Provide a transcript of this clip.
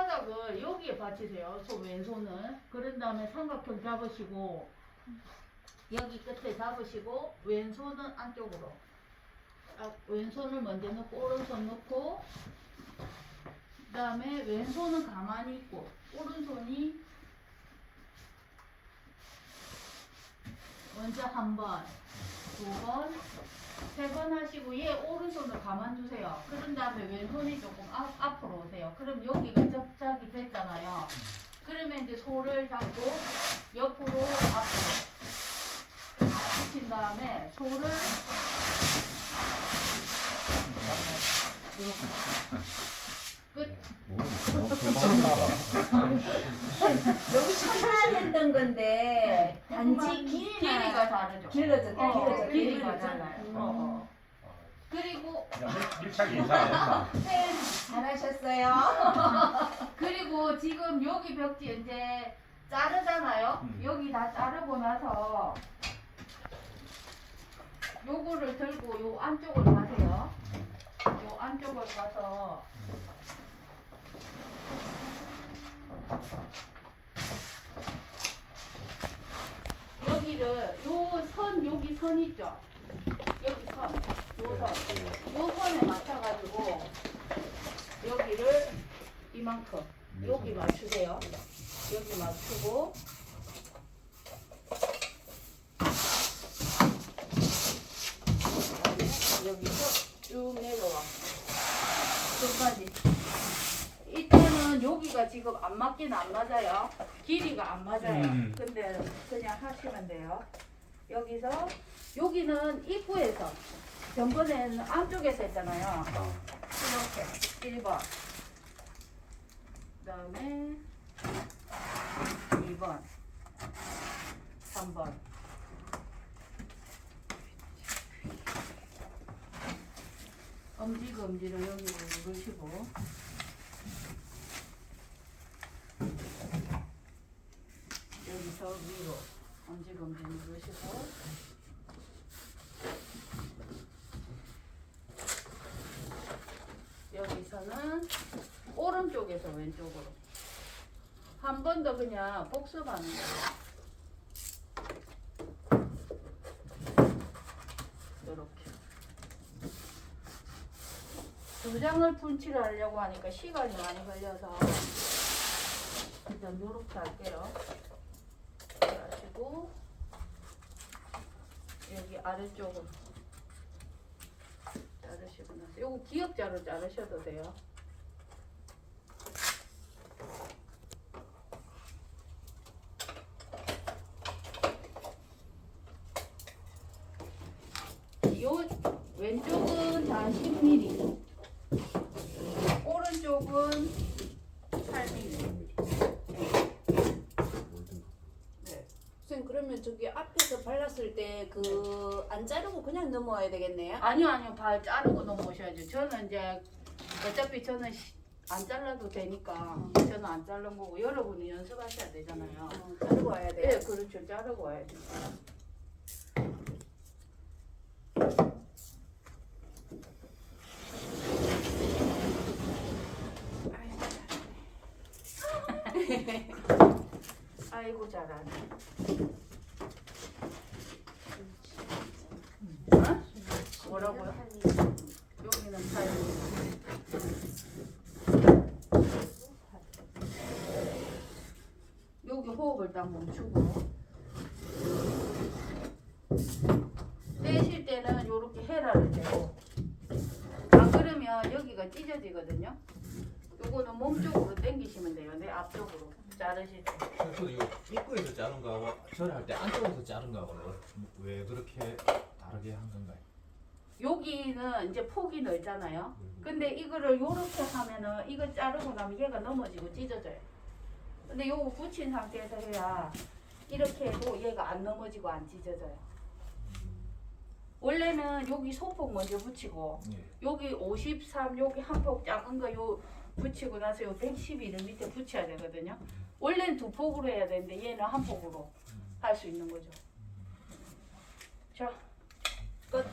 자, 손바닥을 여기에 받치세요. 손 왼손을. 그런 다음에 삼각형 잡으시고 여기 끝에 잡으시고 왼손은 안쪽으로. 아, 왼손을 먼저 넣고 오른손 넣고 그 다음에 왼손은 가만히 있고 오른손이 먼저 한 번, 두 번, 세 번 하시고 얘 오른손을 가만 두세요. 그런 다음에 왼손이 조금 앞, 앞으로 오세요. 그럼 여기가 접착이 됐잖아요. 그러면 이제 손을 잡고 옆으로 앞으로 붙인 다음에 손을 이렇게 끝. 여기 천안했던 건데 단지 길이가 길이가 다르죠. 길어졌다 어, 길어졌다. 달라요. 어, 어. 그리고 그냥 밀착 인사 잘하셨어요. 그리고 지금 여기 벽지 이제 자르잖아요. 음. 여기 다 자르고 나서 요거를 들고 요 안쪽으로 가세요. 요 안쪽으로 가서 여기를 요 선 있죠. 여기 선, 요 선, 요 선에 맞춰가지고 여기를 이만큼 여기 맞추세요. 여기 맞추고 여기서 쭉 내려와. 끝까지. 이때는 여기가 지금 안 맞긴 안 맞아요. 길이가 안 맞아요. 음. 근데 그냥 하시면 돼요. 여기서 여기는 입구에서 전번에는 안쪽에서 했잖아요. 이렇게. 1번. 그 다음에 2번. 3번. 엄지 검지를 여기로 누르시고. 여기서 위로 엄지 검지 누르시고 여기서는 오른쪽에서 왼쪽으로 한 번 더 그냥 복습하는 거예요. 이렇게 두 장을 분칠을 하려고 하니까 시간이 많이 걸려서 일단 이렇게 할게요. 하시고 여기 아래쪽으로 자르시고 나서 요거 기역자로 자르셔도 돼요. 요 왼쪽은 다 10mm, 오른쪽은 8mm. 네. 선생님 그러면 저기 앞에서 발랐을 때 그 안 자르고 그냥 넘어와야 되겠네요? 아니요, 아니요, 발 자르고 넘어오셔야죠. 저는 이제 어차피 저는 시- 안 잘라도 되니까 저는 안 자른 거고 여러분이 연습하셔야 되잖아요. 어, 자르고 와야 돼요? 네, 그렇죠. 자르고 와야죠. 아이고 잘하네. 어? 뭐라고요? 여기는 팔. 여기 멈추고 떼실 때는 이렇게 헤라를 대고 안 그러면 여기가 찢어지거든요. 요거는 몸 쪽으로 당기시면 돼요. 내 앞쪽으로 자르실 때. 저도 이거 입구에서 자른 거하고 절할 때 안쪽에서 자른 거하고는 왜 그렇게 다르게 한 건가요? 여기는 이제 폭이 넓잖아요. 근데 이거를 요렇게 하면은 이거 자르고 나면 얘가 넘어지고 찢어져요. 근데 요거 붙인 상태에서 해야 이렇게 해도 얘가 안 넘어지고 안 찢어져요. 원래는 여기 소폭 먼저 붙이고 예. 여기 53 여기 한 폭 작은 거 요 붙이고 나서 요 112를 밑에 붙여야 되거든요. 원래는 두 폭으로 해야 되는데 얘는 한 폭으로 할 수 있는 거죠. 자, 끝.